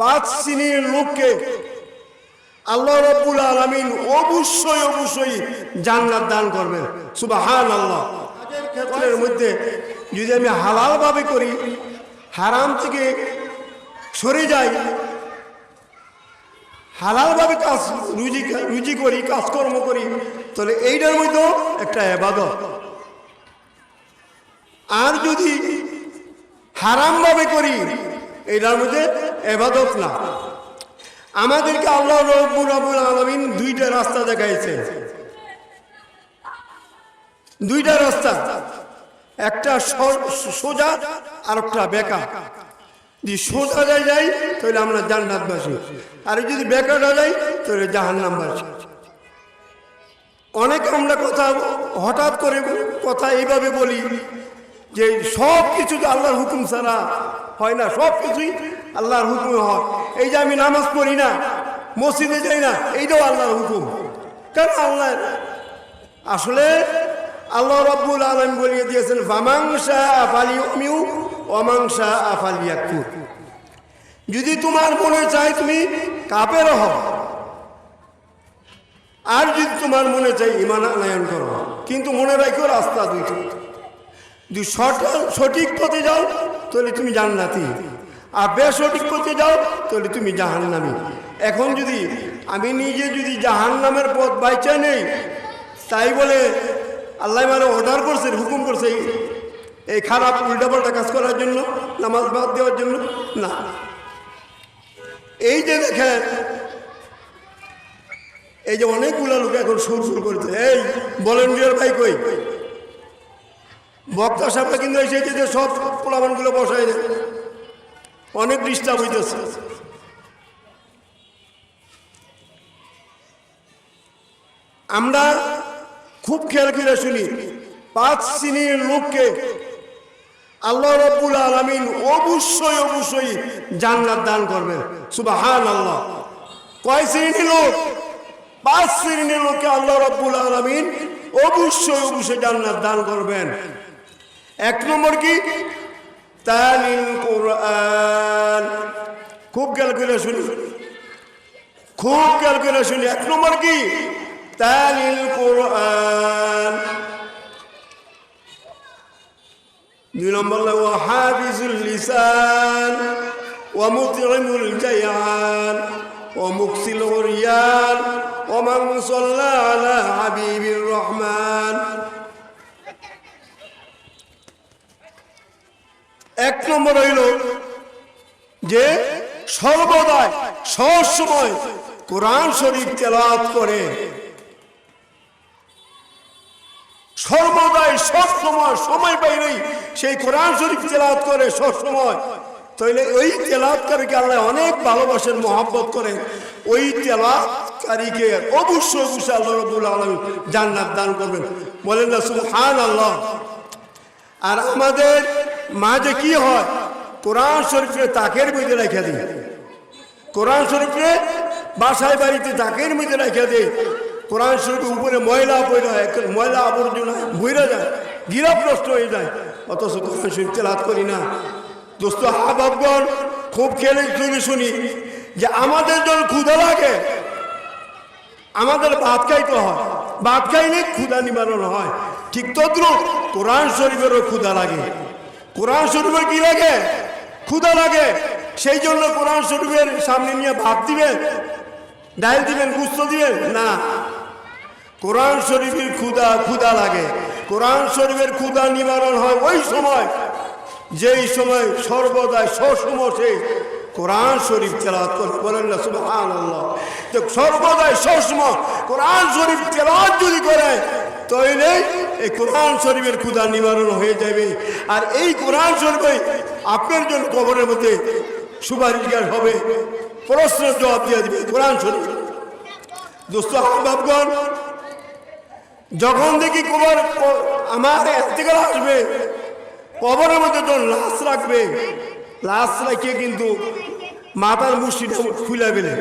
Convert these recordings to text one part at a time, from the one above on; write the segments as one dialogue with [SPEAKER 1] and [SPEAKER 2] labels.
[SPEAKER 1] পাঁচ শ্রেণির লোককে আল্লাহ রব্বুল আলমিন অবশ্যই অবশ্যই জান্নাত দান করবেন। সুবাহান আল্লাহ ক্ষেত্রের মধ্যে যদি আমি হালালভাবে করি, হারাম থেকে সরে যাই, হালালভাবে কাজ রুজি রুজি করি, কাজকর্ম করি, তাহলে এইটার মধ্যেও একটা এবাদত আর যদি হারামভাবে করি, এইটার মধ্যে এবাদত না। আমাদেরকে আল্লাহ রব্বুল আবুল আলমিন দুইটা রাস্তা দেখাইছে। দুইটা রাস্তা। একটা সোজা আর একটা বেকা। যদি সোজা যায় যাই তাহলে আমরা জান্নাতবাসী। আর যদি বেকারটা যাই তাহলে জাহান্নামবাসী। অনেক আমরা কথা হঠাৎ করে কথা এইভাবে বলি। যে সব কিছু আল্লাহর হুকুম ছাড়া হয় না, সব কিছুই আল্লাহর হুকুমে হয়। এই যে আমি নামাজ পড়ি না, মসজিদে যাই না, এইটাও আল্লাহর হুকুম। কেন আল্লাহ? আসলে আল্লাহ রব্বুল আলম বলিয়ে দিয়েছেন ফামাংসা আফালি মিউ অমাংসা আফালি ইয়াকুর যদি তোমার মনে চায় তুমি কাপের হও, আর যদি তোমার মনে চাই ইমান আনায়ন করো, কিন্তু মনে রাখো রাস্তা দুইটি। যদি সঠ- সঠিক পথে যাও, তাহলে তুমি জান্নাতি। আর বেসঠিক পথে যাও, তাহলে তুমি জাহান্নামি। এখন যদি আমি নিজে যদি জাহান্নামের পথ বাইচা নেই, তাই বলে আল্লাহ মানে অর্ডার করছে, হুকুম করছে এই খারাপ উল্টাপাল্টা কাজ করার জন্য, নামাজ বাদ দেওয়ার জন্য। না। এই যে দেখেন, এই যে অনেকগুলো লোক এখন সুর সুর করছে। এই ভলেন্টিয়ার ভাই কই? বক্তা সাহেবরা কিন্তু এসেছে যে সব পোলাবানগুলো বসাই দেয় অনেক ডিস্টার্ব হইতেছে। আমরা খুব খেয়াল করে শুনি, পাঁচ শ্রেণির লোককে আল্লাহ রব্বুল আলমিন অবশ্যই অবশ্যই জান্নাত দান করবেন। সুবাহান আল্লাহ কয় শ্রেণির লোক? পাঁচ শ্রেণির লোককে আল্লাহ রব্বুল আলমিন অবশ্যই অবশ্যই জান্নাত দান করবেন। এক নম্বর কি তালিল কোরআন খুব খেয়াল করে শুনি খুব খেয়াল করে শুনি এক নম্বর কি তালিল কোরআন দুই নম্বর হলো হাফিজুল লিসান ومطعم الجيعان ومكسل الريان ومن صلى على حبيب الرحمن এক নম্বর হইল যে সর্বদাই সবসময় কোরআন শরীফ তেলাওয়াত করে। সর্বদাই সব সময় সময় পাইলেই সেই কোরআন শরীফ তেলাওয়াত করে সব সময় তাইলে ওই তেলাওয়াতকারীকে আল্লাহ অনেক ভালোবাসেন, মহাব্বত করেন। ওই তেলাওয়াতকারীকে অবশ্যই অবশ্যই আল্লাহ রবুল আলম জান্নাত দান করবেন। বলেন না সুবহান আল্লাহ আর আমাদের মাঝে কি হয়? কোরআন শরীফে তাকের মধ্যে রেখে দিই। কোরআন শরীফে বাসায় বাড়িতে তাকের মধ্যে রেখে দেয় কোরআন শরীফের উপরে ময়লা বইরা ময়লা আবর্জনা বইরা যায় গিরাপ নষ্ট হয়ে যায়। অথচ কোরআন শরীফ তেলাত করি না। দোস্ত আবাবগণ খুব খেলে শুনে শুনি যে আমাদের যখন ক্ষুধা লাগে। আমাদের ভাত খাইতে হয়। ভাত খাইলে ক্ষুধা নিবারণ হয়। ঠিক তদ্রুপ কোরআন শরীফেরও ক্ষুধা লাগে। কোরআন শরীফের কি লাগে? ক্ষুদা লাগে। সেই জন্য কোরআন শরীফের সামনে নিয়ে ভাত দিবেন, ডাইল দিবেন, গুস্ত দিবেন? না। কোরআন শরীফের ক্ষুধা ক্ষুদা লাগে। কোরআন শরীফের ক্ষুদা নিবারণ হয় ওই সময়, যেই সময় সর্বদাই সসমসে কোরআন শরীফ তেলাওয়াত করে বলেন না, সুবহানাল্লাহ। তো সর্বদাই সসময় কোরআন শরীফ তেলাওয়াত যদি করে তাইলে এই কোরআন শরীফের ক্ষুধা নিবারণ হয়ে যাবে। আর এই কোরআন শরীফে আপনার জন্য কবরের মধ্যে সুপারিশগার হবে, প্রশ্নের জবাব দিয়ে দিবে কোরআন শরীফ। দোস্ত আহবাবগণ যখন দেখি কবর আমার থেকে আসবে, কবরের মধ্যে যখন লাশ রাখবে, লাশ রাখিয়ে কিন্তু মাথার মুষ্টিটা খুলে ফেলে।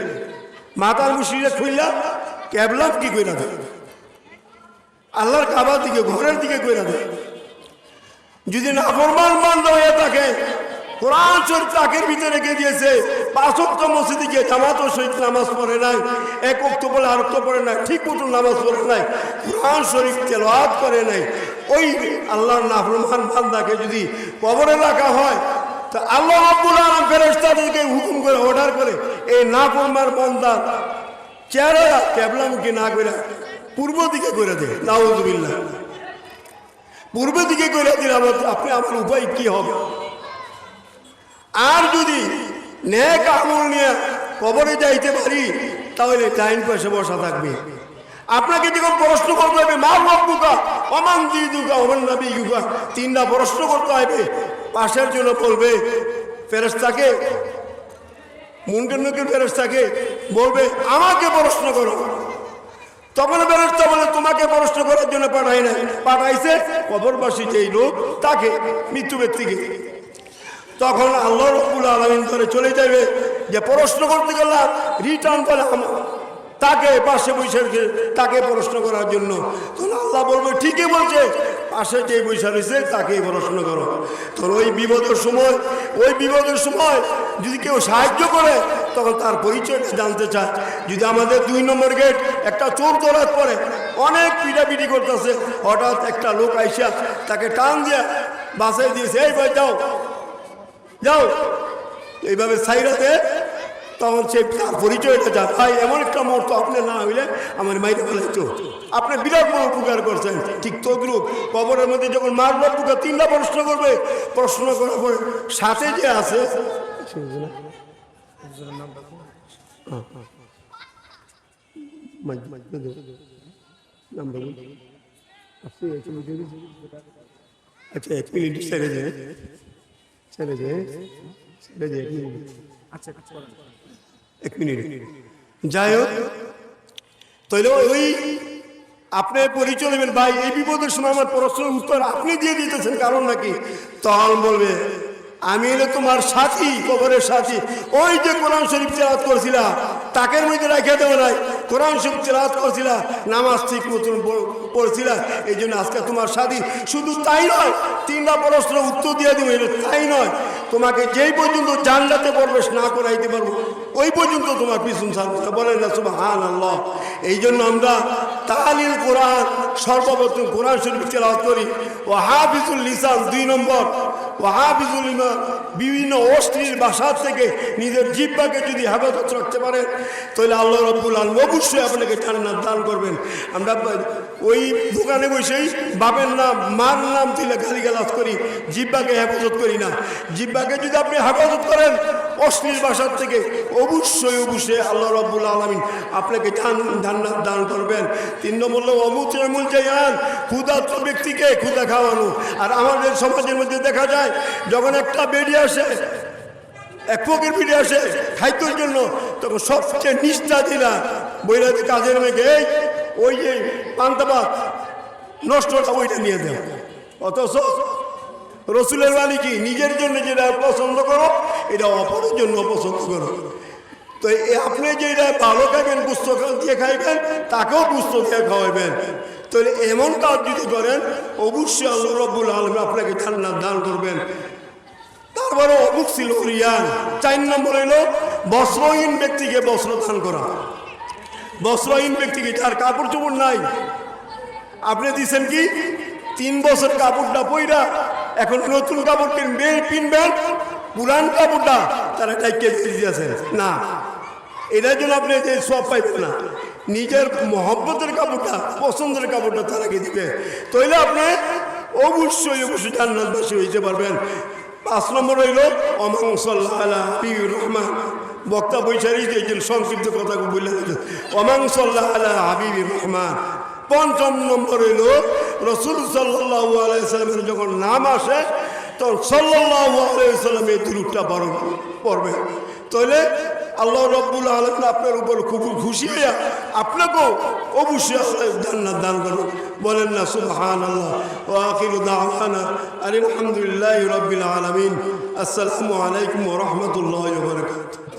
[SPEAKER 1] মাথার মুষ্টিটা খুললা ক্যাবলাম কি করে দেয় আল্লাহর কাবার দিকে, ঘরের দিকে করে দেয়। যদি নাফরমান বান্ধ হয়ে থাকে, কোরআন শরীফ তাকের ভিতরে রেখে দিয়েছে, পাঁচক্ত মসজিদে গিয়ে জামাত সহিত নামাজ পড়ে নাই, এক অক্ত বলে আর পড়ে নাই, ঠিক মতো নামাজ পড়ে নাই, কোরআন শরীফ তেলাওয়াত করে নাই, ওই আল্লাহর নাফরমান বান্দাকে যদি কবরে রাখা হয়, তা আল্লাহ রাব্বুল আলামিন ফেরেশতাদেরকে হুকুম করে অর্ডার করে, এই নাফরমান বান্দা চেহারা ক্যাবলামুখী না করে পূর্ব দিকে করে দে, নাউজুবিল্লাহ। পূর্ব দিকে করে দিন আমার, আপনি আমার উপায় কি হবে? আর যদি ন্যাক আমল নিয়ে কবরে যাইতে পারি, তাহলে টাইম পয়সা বসা থাকবে। আপনাকে যখন প্রশ্ন করতে হবে, মা রব্বুকা অমান দিদুকা অমান নবী গুকা তিনটা প্রশ্ন করতে হবে। পাশের জন্য বলবে ফেরেস্তাকে মুন্ডের নকের ফেরেস্তাকে বলবে, আমাকে প্রশ্ন করো। তখন বেরোচ্ছে বলে তোমাকে প্রশ্ন করার জন্য পাঠাই নাই। পাঠাইছে কবরবাসী যেই লোক, তাকে মৃত্যু ব্যক্তিকে তখন আল্লাহ রবুল আলমিন ধরে চলে যাবে যে প্রশ্ন করতে গেলাম রিটার্ন করে আম- তাকে পাশে বসে রেখে, তাকে প্রশ্ন করার জন্য। তখন আল্লাহ বলবে, ঠিকই বলছে। পাশে যে বৈশা রয়েছে, তাকেই প্রশ্ন করো। তখন ওই বিপদের সময়, ওই বিপদের সময় যদি কেউ সাহায্য করে, তখন তার পরিচয়টা জানতে চায়। যদি আমাদের দুই নম্বর গেট একটা চোর ধরার পরে অনেক পিটাপিটি করতেছে, হঠাৎ একটা লোক আইসা তাকে টান দিয়া বাসায় দিয়েছে, এই ভাই, যাও। যাও। এইভাবে সাইরাতে তখন সে তার পরিচয়টা যা ভাই এমন একটা মুহূর্ত আপনি না হইলে আমার মাইরে ফেলাইতো আপনি বিরাট বড় উপকার করছেন। ঠিক তদ্রুপ কবরের মধ্যে যখন মারব উপকার তিনটা প্রশ্ন করবে, প্রশ্ন করার পরে সাথে যে আছে আচ্ছা এক মিনিট, ছেড়ে ছেড়ে ছেড়ে যায় এক মিনিট। যাই হোক তাহলে ওই আপনি পরিচয় দেবেন। ভাই, এই বিপদের সময় আমার প্রশ্নের উত্তর আপনি দিয়ে দিতেছেন, কারণ নাকি? তখন বলবে, আমি এলে তোমার সাথী, কবরের সাথী। ওই যে কোরআন শরীফ তেলাত করছিলা, তাকের মধ্যে রাখিয়া দেওয়া নাই। কোরআন শরীফ তেলাত করছিলা, নামাজ ঠিক মতন পড়ছিলা। এই জন্য আজকে তোমার সাথী। শুধু তাই নয়, তিনটা প্রশ্নের উত্তর দিয়ে দেবো তাই নয়। তোমাকে যেই পর্যন্ত জানলাতে প্রবেশ না করাইতে পারব ওই পর্যন্ত তোমার পিছন বলে না সুবহান আল্লাহ এই জন্য আমরা তালিল কোরআন, সর্বপ্রথম কোরআন শরীফ তেলাওয়াত করি। ও হাফিজুল লিসান দুই নম্বর। বিভিন্ন অশ্লীল ভাষার থেকে নিজের জিব্বাকে যদি হেফাজত রাখতে পারে, তাহলে আল্লাহ রব্বুল আলম অবশ্যই আপনাকে জান্নাত দান করবেন। আমরা ওই দোকানে বসেই বাপের নাম, মার নাম তুলে গালি করি জিব্বাকে হেফাজত করি না। জিব্বাকে যদি আপনি হেফাজত করেন অশ্লীল ভাষার থেকে, অবশ্যই অবশ্যই আল্লাহ রব্বুল আলমিন আপনাকে জান- জান্নাত দান করবেন। তিন নম্বর অমুক এমন যাইয়ান ক্ষুধার্ত ব্যক্তিকে ক্ষুধা খাওয়ানো। আর আমাদের সমাজের মধ্যে দেখা যায় যখন একটা বেরিয়ে আসে, এক পকের বেড়ে আসে খাইতোর জন্য। তখন সবচেয়ে নিষ্ঠা দিলা বইরাতে কাজের মেঘে এই, ওই যে পান্তাবাদ নষ্টটা ওইটা নিয়ে দেয় অথচ রসুলের বাণী কি? নিজের জন্য যেটা পছন্দ করো, এটা অপরের জন্য পছন্দ করো। তো আপনি যেটা ভালো খাইবেন পুস্তক দিয়ে খাইবেন, তাকেও পুস্তক দিয়ে খাওয়াইবেন তো এমন কাজ যদি করেন, অবশ্যই আল্লাহ রব্বুল আলম আপনাকে জান্নাত দান করবেন। তারপরে অমুক ছিল রিয়ান। চার নম্বর হইল, বস্ত্রহীন ব্যক্তিকে বস্ত্র দান করা। বস্ত্রহীন ব্যক্তিকে যার কাপড় চোপড় নাই। আপনি দিচ্ছেন কি? তিন বছর কাপড়টা পইরা এখন নতুন কাপড় কিনবে কিনবেন পুরান কাপড়টা, তারা ডাইকে দিয়েছেন না এটার জন্য আপনি যে সব পাইবেন না। নিজের মহব্বতের কাপড়টা, পছন্দের কাপড়টা তারাকে দিবে। তাইলে আপনি অবশ্যই অবশ্যই জান্নাতবাসী হইতে পারবেন। পাঁচ নম্বর হইল অমাংসল্লাহ হাবিবুর রহমান বক্তা বৈশারী যে যে সংক্ষিপ্ত কথা বলে অমাংসল্লাহ আলা হাবিবুর রহমান পঞ্চম নম্বর হইল, রসুল সাল্লাহ আলাইসাল্লামের যখন নাম আসে, তখন সাল্লাহ আলাইসাল্লাম এই দুরুটটা বড় পড়বে তাহলে আল্লাহ রব্বুল আলম আপনার উপর খুব খুশি হইয়া আপনাকেও অবশ্যই জান্নাত দান করুন বলেন না সুলহান আল্লাহ ও আকির দাওয়ানা। আলহামদুলিল্লাহ রবিল আলমিন। আসসালামু আলাইকুম রহমতুল্লাহ বরকাত